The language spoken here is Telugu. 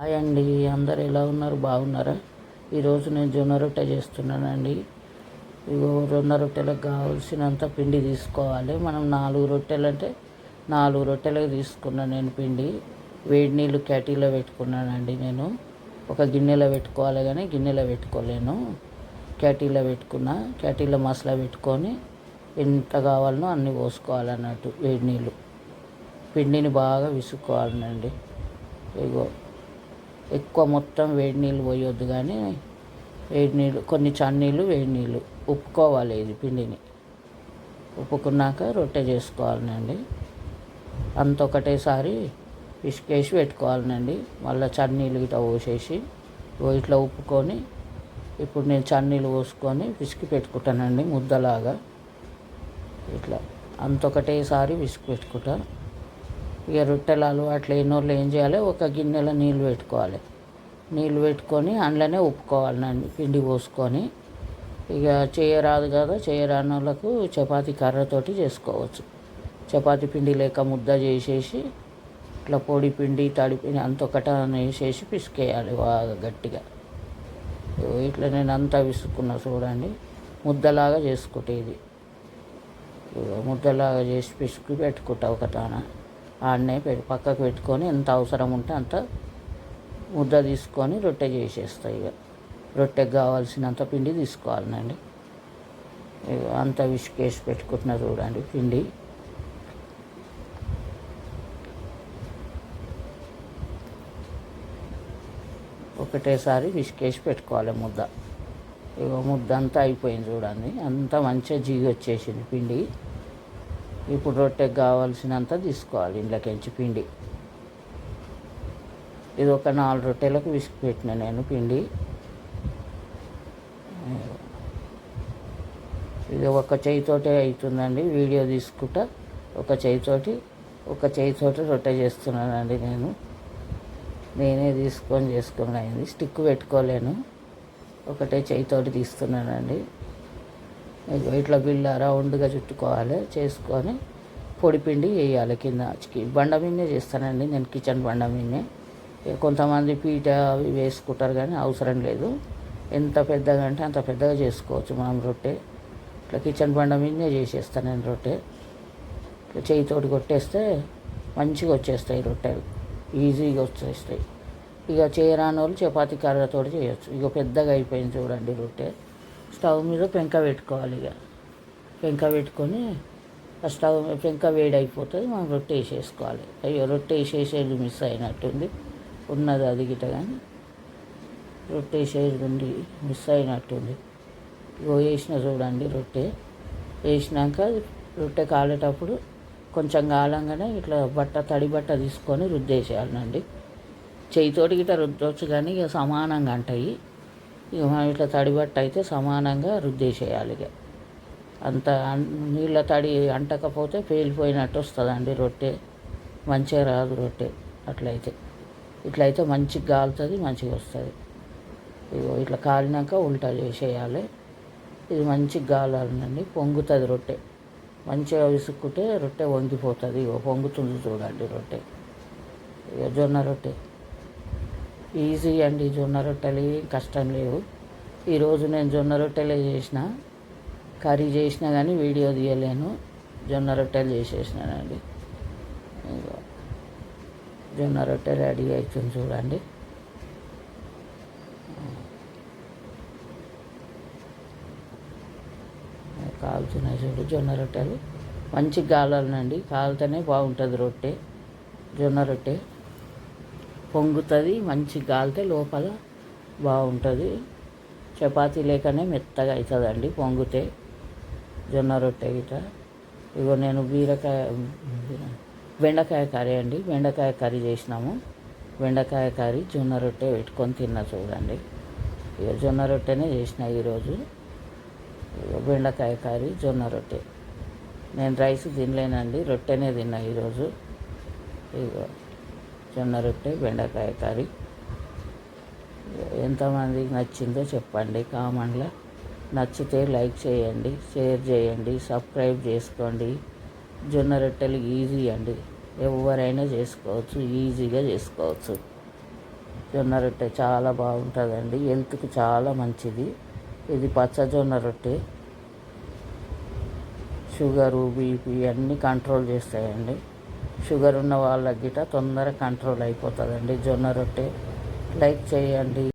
హాయ్ అండి అందరు ఎలా ఉన్నారు? బాగున్నారా? ఈరోజు నేను జొన్న రొట్టె చేస్తున్నానండి. ఇగో జొన్న రొట్టెలకు కావాల్సినంత పిండి తీసుకోవాలి. మనం నాలుగు రొట్టెలు అంటే నాలుగు రొట్టెలకు తీసుకున్నాను నేను పిండి. వేడి నీళ్ళు క్యాటీలో పెట్టుకున్నానండి నేను. ఒక గిన్నెలో పెట్టుకోవాలి కానీ గిన్నెలో పెట్టుకోలేను. క్యాటీలో పెట్టుకున్నా క్యాటీలో మసాలా పెట్టుకొని ఎంత కావాలనో అన్నీ పోసుకోవాలన్నట్టు వేడి నీళ్ళు. పిండిని బాగా విసుక్కోవాలండి ఇగో ఎక్కువ మొత్తం వేడి నీళ్ళు పోయొద్దు కానీ వేడి నీళ్ళు కొన్ని చన్నీళ్ళు వేడి నీళ్ళు ఉప్పుకోవాలి ఇది పిండిని. ఉప్పుకున్నాక రొట్టె చేసుకోవాలండి అంత ఒకటేసారి పిసికేసి పెట్టుకోవాలండి మళ్ళీ చన్నీళ్ళు ఇట్లా పోసేసి ఇట్లా ఉప్పుకొని ఇప్పుడు నేను చన్నీళ్ళు పోసుకొని పిసికి పెట్టుకుంటానండి ముద్దలాగా. ఇట్లా అంత ఒకటేసారి పిసికి పెట్టుకుంటాను ఇక రొట్టెలు అట్లా ఎన్నోళ్ళు ఏం చేయాలి? ఒక గిన్నెలో నీళ్ళు పెట్టుకోవాలి. నీళ్ళు పెట్టుకొని అందులోనే ఉప్పుకోవాలండి పిండి పోసుకొని. ఇక చేయరాదు కదా చేయరాని వాళ్ళకు చపాతీ కర్రతోటి చేసుకోవచ్చు. చపాతీ పిండి లేక ముద్ద చేసేసి ఇట్లా పొడి పిండి తడిపిండి అంత ఒకట వేసేసి పిసికేయాలి బాగా గట్టిగా. ఇట్లా నేను అంతా విసుక్కున్నా చూడండి. ముద్దలాగా చేసుకుంటే ఇది. ముద్దలాగా చేసి పిసికి పెట్టుకుంటా ఒకటాన ఆడనే పెట్టి పక్కకు పెట్టుకొని ఎంత అవసరం ఉంటే అంత ముద్ద తీసుకొని రొట్టె చేసేస్తాయి ఇక. రొట్టెకి కావాల్సినంత పిండి తీసుకోవాలండి అంత విసుకేసి పెట్టుకుంటున్నా చూడండి పిండి. ఒకటేసారి విసుకేసి పెట్టుకోవాలి ముద్ద. ఇక ముద్ద అంతా అయిపోయింది చూడండి. అంతా మంచిగా జీగి వచ్చేసింది పిండి. ఇప్పుడు రొట్టెకి కావాల్సినంత తీసుకోవాలి ఇంట్లోకించి పిండి. ఇది ఒక నాలుగు రొట్టెలకు విసికి పెట్టిన నేను పిండి. ఇది ఒక చేయితోటే అవుతుందండి వీడియో తీసుకుంటా ఒక చేయితోటి ఒక చేయితోటి రొట్టె చేస్తున్నానండి నేను. నేనే తీసుకొని చేసుకుని అయింది స్టిక్ పెట్టుకోలేను ఒకటే చేయితోటి తీస్తున్నానండి. ఇగో ఇట్లా బిళ్ళ రౌండ్గా చుట్టుకోవాలి. చేసుకొని పొడి పిండి వేయాలి కింద బండ మీదనే చేస్తానండి నేను కిచెన్ బండ మీదనే. ఇక కొంతమంది పీట అవి వేసుకుంటారు కానీ అవసరం లేదు. ఎంత పెద్దగా అంటే అంత పెద్దగా చేసుకోవచ్చు మనం రొట్టె. ఇట్లా కిచెన్ బండ మీదనే చేసేస్తాను నేను రొట్టె. ఇట్లా చేయితోటి కొట్టేస్తే మంచిగా వచ్చేస్తాయి రొట్టెలు. ఈజీగా వచ్చేస్తాయి. ఇక చేయరాని వాళ్ళు చపాతీ కర్రతోటి చేయొచ్చు. ఇక పెద్దగా అయిపోయింది చూడండి రొట్టె. స్టవ్ మీద పెంక పెట్టుకోవాలి ఇక. పెంక పెట్టుకొని ఆ స్టవ్ పెంక వేడి అయిపోతుంది మనం రొట్టె వేసేసుకోవాలి అయ్యో రొట్టె వేసేసేది మిస్ అయినట్టుంది. ఉన్నది అది గిట కానీ రొట్టె వేసేది ఉండి మిస్ అయినట్టుంది. ఇగో వేసిన చూడండి రొట్టె. వేసినాక రొట్టె కాలేటప్పుడు కొంచెం కాలంగానే ఇట్లా బట్ట తడి బట్ట తీసుకొని రుద్దేసేయాలండి. చేయితోటి గిట్ట రుద్దొచ్చు కానీ ఇక సమానంగా అంటాయి. ఇక మనం ఇట్లా తడిబట్ట అయితే సమానంగా రుద్దేసేయాలి ఇక అంత నీళ్ళ తడి అంటకపోతే పేలిపోయినట్టు వస్తుందండి రొట్టె. మంచిగా రాదు రొట్టె అట్లయితే. ఇట్లయితే మంచిగా కాలుతుంది మంచిగా వస్తుంది. ఇగో ఇట్లా కాలినాక ఉల్టా చేసేయాలి. ఇది మంచిగా గాలాలండి పొంగుతుంది రొట్టె. మంచిగా విసుక్కుంటే రొట్టె వంగిపోతుంది. ఇగో పొంగుతుంది చూడండి రొట్టె. ఇక జొన్న రొట్టె. ఈజీ అండి జొన్న రొట్టెలు కష్టం లేవు. ఈరోజు నేను జొన్న రొట్టెలే చేసిన. కర్రీ చేసినా కానీ వీడియో తీయలేను. జొన్న రొట్టెలు చేసేసినానండి. జొన్న రొట్టె రెడీ అవుతుంది చూడండి. కాలుతున్నాయి చూడు జొన్న రొట్టెలు. మంచి కాలాలండి కాలుతూనే బాగుంటుంది రొట్టె జొన్న రొట్టె. పొంగుతుంది మంచి గాలితే లోపల బాగుంటుంది. చపాతీ లేకనే మెత్తగా అవుతుందండి పొంగితే జొన్న రొట్టె గిట ఇగో నేను బీరకాయ బెండకాయ కర్రీ అండి. బెండకాయ కర్రీ చేసినాము. బెండకాయ కర్రీ జొన్న రొట్టె పెట్టుకొని తిన్నా చూడండి. ఇక జొన్న రొట్టెనే చేసిన ఈరోజు. బెండకాయ కర్రీ జొన్న రొట్టె. నేను రైస్ తినలేనండి రొట్టెనే తిన్నా ఈరోజు. ఇగో జొన్న రొట్టె బెండకాయ కర్రీ. ఎంతమందికి నచ్చిందో చెప్పండి కామెంట్లో. నచ్చితే లైక్ చేయండి షేర్ చేయండి సబ్స్క్రైబ్ చేసుకోండి. జొన్న రొట్టెలు ఈజీ అండి. ఎవరైనా చేసుకోవచ్చు ఈజీగా చేసుకోవచ్చు. జొన్న రొట్టె చాలా బాగుంటుందండి హెల్త్కి చాలా మంచిది. ఇది పచ్చ జొన్న రొట్టె. షుగరు బీపీ అన్నీ కంట్రోల్ చేస్తాయండి. షుగర్ ఉన్న వాళ్ళకి గిట తొందరగా కంట్రోల్ అయిపోతుందండి. జొన్న రొట్టె లైక్ చేయండి.